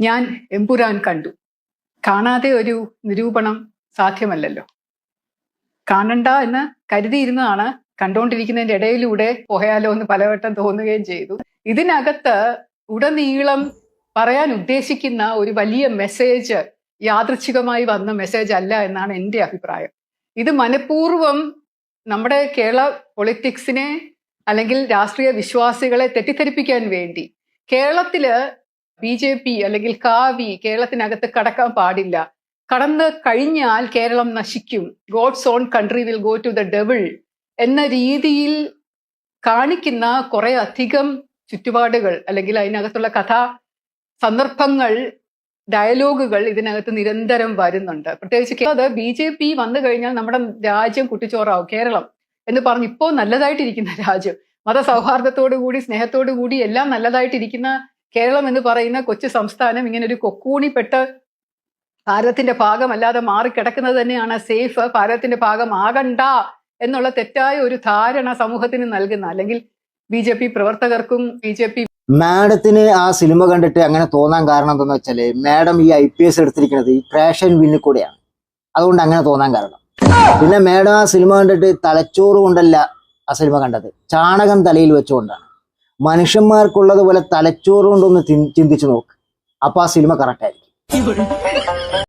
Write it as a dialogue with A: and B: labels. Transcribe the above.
A: ഞാൻ എമ്പുരാൻ കണ്ടു. കാണാതെ ഒരു നിരൂപണം സാധ്യമല്ലല്ലോ. കാണണ്ട എന്ന് കരുതിയിരുന്നതാണ് കണ്ടുകൊണ്ടിരിക്കുന്നതിന്റെ ഇടയിലൂടെ പോയാലോ എന്ന് പലവട്ടം തോന്നുകയും ചെയ്തു. ഇതിനകത്ത് ഉടനീളം പറയാൻ ഉദ്ദേശിക്കുന്ന ഒരു വലിയ മെസ്സേജ് യാദൃച്ഛികമായി വന്ന മെസ്സേജ് അല്ല എന്നാണ് എന്റെ അഭിപ്രായം. ഇത് മനഃപൂർവം നമ്മുടെ കേരള പൊളിറ്റിക്സിനെ അല്ലെങ്കിൽ രാഷ്ട്രീയ വിശ്വാസികളെ തെറ്റിദ്ധരിപ്പിക്കാൻ വേണ്ടി കേരളത്തിൽ ബി ജെ പി അല്ലെങ്കിൽ കാവി കേരളത്തിനകത്ത് കടക്കാൻ പാടില്ല. കടന്ന് കഴിഞ്ഞാൽ കേരളം നശിക്കും. God's own country will go to the devil എന്ന രീതിയിൽ കാണിക്കുന്ന കുറെ അധികം ചുറ്റുപാടുകൾ അല്ലെങ്കിൽ അതിനകത്തുള്ള കഥ സന്ദർഭങ്ങൾ ഡയലോഗുകൾ ഇതിനകത്ത് നിരന്തരം വരുന്നുണ്ട്. പ്രത്യേകിച്ച് അത് ബി ജെ പി വന്നു കഴിഞ്ഞാൽ നമ്മുടെ രാജ്യം കുട്ടിച്ചോറാവും കേരളം എന്ന് പറഞ്ഞ് ഇപ്പോൾ നല്ലതായിട്ടിരിക്കുന്ന രാജ്യം. മതസൗഹാർദ്ദത്തോടു കൂടി സ്നേഹത്തോടു കൂടി എല്ലാം നല്ലതായിട്ടിരിക്കുന്ന കേരളം എന്ന് പറയുന്ന കൊച്ചു സംസ്ഥാനം ഇങ്ങനെ ഒരു കൊക്കൂണിപ്പെട്ട് ഭാരതത്തിന്റെ ഭാഗമല്ലാതെ മാറിക്കിടക്കുന്നത് തന്നെയാണ് സേഫ് ഭാരതത്തിന്റെ ഭാഗമാകണ്ട എന്നുള്ള തെറ്റായ ഒരു ധാരണ സമൂഹത്തിന് നൽകുന്ന അല്ലെങ്കിൽ ബി ജെ പി പ്രവർത്തകർക്കും ബി ജെ പി
B: മാഡത്തിന് ആ സിനിമ കണ്ടിട്ട് അങ്ങനെ തോന്നാൻ കാരണം എന്താണെന്ന് വെച്ചാൽ മാഡം ഈ ഐ പി എസ് എടുത്തിരിക്കുന്നത് ഈ ക്രാഷ് ആൻഡ് വിന്നിൽ കൂടെയാണ്. അതുകൊണ്ട് അങ്ങനെ തോന്നാൻ കാരണം. പിന്നെ മാഡം ആ സിനിമ കണ്ടിട്ട് തലച്ചോറ് കൊണ്ടല്ല ആ സിനിമ കണ്ടത്. ചാണകം തലയിൽ വെച്ചുകൊണ്ടാണ്. മനുഷ്യന്മാർക്കുള്ളത് തലച്ചോറുകൊണ്ടൊന്ന് തലച്ചോറ് കൊണ്ടൊന്ന് ചിന്തിച്ചു നോക്ക്. അപ്പൊ ആ സിനിമ കറക്റ്റ് ആയിരിക്കും.